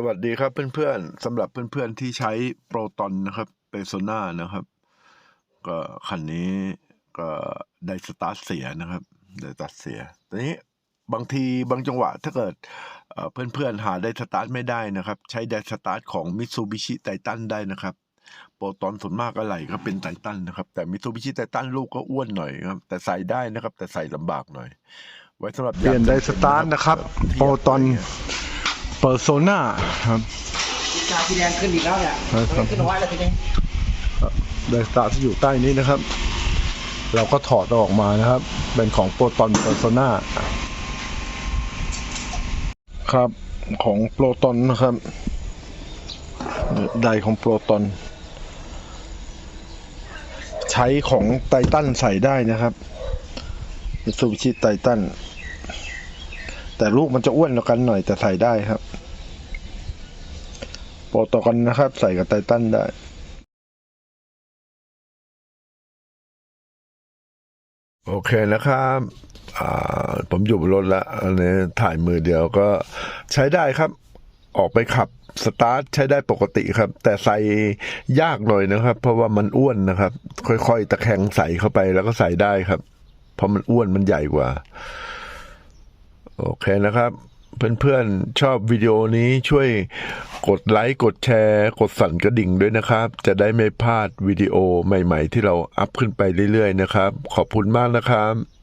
สวัสดีครับเพื่อนๆสำหรับเพื่อนๆที่ใช้โปรตอนนะครับเปโซนานะครับ ก็คันนี้ก็ได้สตาร์ทเสียนะครับได้สตาร์ทเสียตอนนี้บางทีบางจังหวะถ้าเกิดเอ่อเพื่อนๆหาได้สตาร์ทไม่ได้นะครับ ใช้ได้สตาร์ทของมิ t ซูบิชิไททันได้นะครับ โปรตอนส่วนมากอะไรก็เป็นไททันนะครับ แต่มิ t ซูบิชิไททันลูกก็อ้วนหน่อยครับแต่ใส่ได้นะครับ แต่ใส่ลำบากหน่อย ไว้สำหรับเปลี่ยนไดสตาร์ทนะครับโปรตอน เปอร์โซนาครับกาสีแดงขึ้นอีกแล้วเนี่ยครับขึ้นเอาไว้แล้วทีนี้ไดสตาร์ทที่อยู่ใต้นี้นะครับ เราก็ถอดออกมานะครับ เป็นของโปรตอนเปอร์โซนาครับของโปรตอนนะครับไดของโปรตอน ใช้ของไททันใส่ได้นะครับมิซูบิชิไททัน แต่ลูกมันจะอ้วนกันหน่อยแต่ใส่ได้ครับ โปรต่อกันนะครับ ใส่กับไททันได้โอเคนะครับผมอยู่บนรถแล้วอันนี้ถ่ายมือเดียวก็ใช้ได้ครับ ออกไปขับสตาร์ทใช้ได้ปกติครับ แต่ใส่ยากหน่อยนะครับ เพราะว่ามันอ้วนนะครับ ค่อยๆ ตะแคงใส่เข้าไปแล้วก็ใส่ได้ครับ เพราะมันอ้วนมันใหญ่กว่า โอเคนะครับ เพื่อนๆชอบวิดีโอนี้ช่วยกดไลค์กดแชร์ กดสั่นกระดิ่งด้วยนะครับ จะได้ไม่พลาดวิดีโอใหม่ ๆ ที่เราอัพขึ้นไปเรื่อยๆนะครับ ขอบคุณมากนะครับ